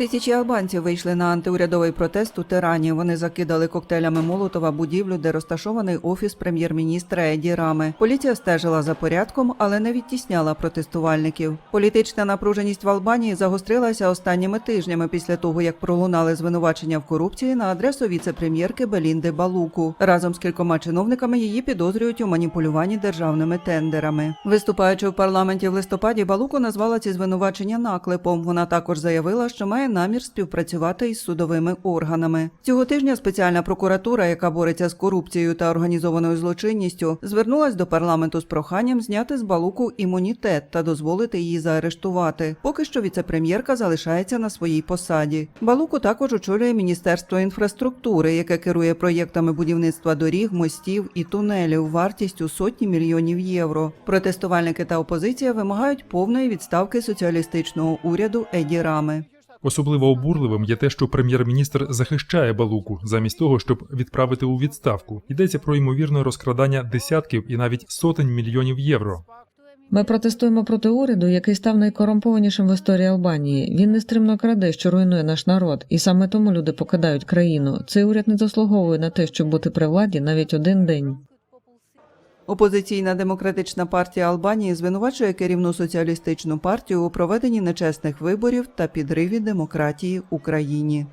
Тисячі албанців вийшли на антиурядовий протест у Тирані. Вони закидали коктейлями Молотова будівлю, де розташований офіс прем'єр-міністра Еді Рами. Поліція стежила за порядком, але не відтісняла протестувальників. Політична напруженість в Албанії загострилася останніми тижнями після того, як пролунали звинувачення в корупції на адресу віце-прем'єрки Белінди Балуку. Разом з кількома чиновниками її підозрюють у маніпулюванні державними тендерами. Виступаючи в парламенті в листопаді, Балуку назвала ці звинувачення наклепом. Вона також заявила, що має намір співпрацювати із судовими органами. Цього тижня спеціальна прокуратура, яка бореться з корупцією та організованою злочинністю, звернулась до парламенту з проханням зняти з Балуку імунітет та дозволити її заарештувати. Поки що віце-прем'єрка залишається на своїй посаді. Балуку також очолює міністерство інфраструктури, яке керує проєктами будівництва доріг, мостів і тунелів вартістю сотні мільйонів євро. Протестувальники та опозиція вимагають повної відставки соціалістичного уряду Еді Рами. Особливо обурливим є те, що прем'єр-міністр захищає Балуку замість того, щоб відправити у відставку. Йдеться про ймовірне розкрадання десятків і навіть сотень мільйонів євро. Ми протестуємо проти уряду, який став найкорумпованішим в історії Албанії. Він нестримно краде, що руйнує наш народ, і саме тому люди покидають країну. Цей уряд не заслуговує на те, щоб бути при владі навіть один день. Опозиційна демократична партія Албанії звинувачує керівну соціалістичну партію у проведенні нечесних виборів та підриві демократії Україні.